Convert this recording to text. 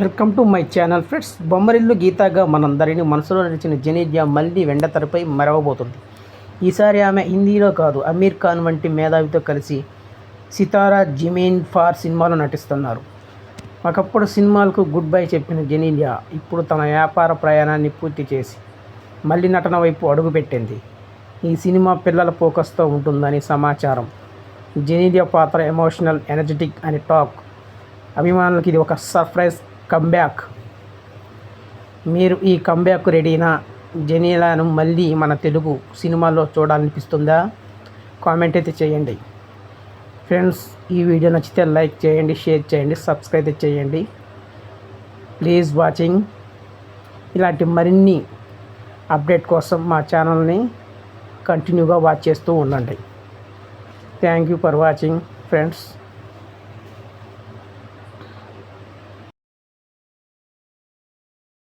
Welcome to my channel friends. Bommarillu గీతాగా మనందరినీ మనసులో నడిచిన జనీద్య మళ్ళీ వెండతెరపై మరవబోతుంది. ఈసారి ఆమె హిందీలో కాదు అమీర్ ఖాన్ వంటి మేధావితో కలిసి సితారా జిమీన్ ఫార్ సినిమాలో నటిస్తున్నారు. ఒకప్పుడు సినిమాలకు గుడ్ బై చెప్పిన జనీలియా ఇప్పుడు తన వ్యాపార ప్రయాణాన్ని పూర్తి చేసి మళ్ళీ నటన వైపు అడుగుపెట్టింది ఈ సినిమా పిల్లల ఫోకస్తో ఉంటుందని సమాచారం. జనీలియా పాత్ర ఎమోషనల్ ఎనర్జెటిక్ అని టాక్. అభిమానులకి ఇది ఒక సర్ప్రైజ్ కంబ్యాక్ మీరు ఈ కంబ్యాక్ రెడీనా జనీలాను మళ్ళీ మన తెలుగు సినిమాలో చూడాలనిపిస్తుందా? కామెంట్ అయితే చేయండి. ఫ్రెండ్స్ ఈ వీడియో నచ్చితే లైక్ చేయండి షేర్ చేయండి సబ్స్క్రైబ్ చేయండి. Please watching. ఇలాంటి మరిన్ని అప్డేట్ కోసం మా ఛానల్ని కంటిన్యూగా వాచ్ చేస్తూ ఉండండి. Thank you for watching friends.